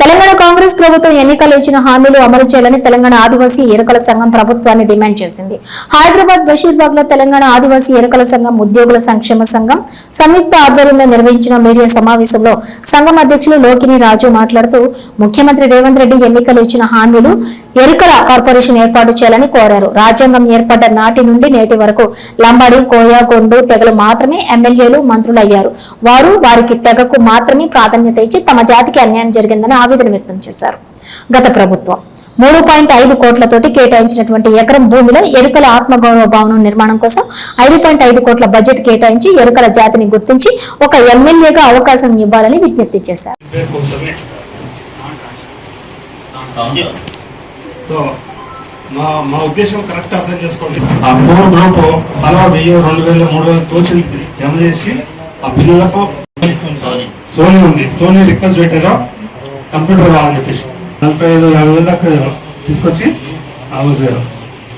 తెలంగాణ కాంగ్రెస్ ప్రభుత్వం ఎన్నికలు ఇచ్చిన హామీలు అమలు చేయాలని తెలంగాణ ఆదివాసీ ఎరుకల సంఘం ప్రభుత్వాన్ని డిమాండ్ చేసింది. హైదరాబాద్ బషీర్బాగ్లో తెలంగాణ ఆదివాసీ ఎరుకల సంఘం ఉద్యోగుల సంక్షేమ సంఘం సంయుక్త ఆధ్వర్యంలో నిర్వహించిన మీడియా సమావేశంలో సంఘం అధ్యక్షులు లోకిని రాజు మాట్లాడుతూ ముఖ్యమంత్రి రేవంత్ రెడ్డి ఎన్నికలు ఇచ్చిన హామీలు ఎరుకల కార్పొరేషన్ ఏర్పాటు చేయాలని కోరారు. రాజ్యాంగం ఏర్పడ్డ నాటి నుండి నేటి వరకు లంబాడి కోయా గొండు తెగలు మాత్రమే ఎమ్మెల్యేలు మంత్రులయ్యారు. వారు వారికి తెగకు మాత్రమే ప్రాధాన్యత ఇచ్చి తమ జాతికి అన్యాయం జరిగిందని ఆవేదన వ్యక్తం చేశారు. గత ప్రభుత్వం మూడు పాయింట్ ఐదు కోట్లతోటి కేటాయించినటువంటి ఎకరం భూమిలో ఎరుకల ఆత్మగౌరవ భవనం నిర్మాణం కోసం ఐదు పాయింట్ ఐదు కోట్ల బడ్జెట్ కేటాయించి ఎరుకల జాతిని గుర్తించి ఒక ఎమ్మెల్యేగా అవకాశం ఇవ్వాలని విజ్ఞప్తి చేశారు. పేరు కోసమే సో మా మా ఉద్దేశం కరెక్ట్ అర్థం చేసుకోండి. ఆ ఫోర్ గ్రూప్ అలా వెయ్యి రెండు వేలు మూడు వేలు తోచి జమ చేసి ఆ పిల్లలకు సోనీ ఉంది. సోనీ రిక్వెస్ట్ పెట్టారు? కంప్యూటర్ కావాలని చెప్పేసి. నలభై ఐదు యాభై వేల దాకా తీసుకొచ్చి ఆమెకు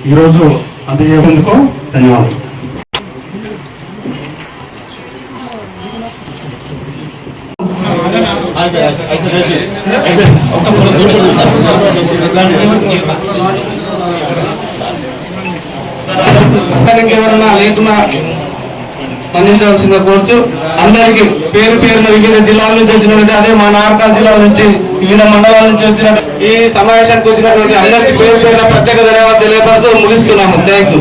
ఈరోజు అందజేసేందుకు ధన్యవాదాలు. ఎవరన్నా లేకున్నా స్పందించవలసిందిగా కోరుచు అందరికీ పేరు పేరున వివిధ జిల్లాల నుంచి వచ్చినటువంటి అదే మా నారకాల జిల్లా నుంచి వివిధ మండలాల నుంచి వచ్చిన ఈ సమావేశానికి వచ్చినటువంటి అందరికీ పేరు పేరున ప్రత్యేక ధన్యవాదాలు తెలియపడుతూ ముగిస్తున్నాము. Thank you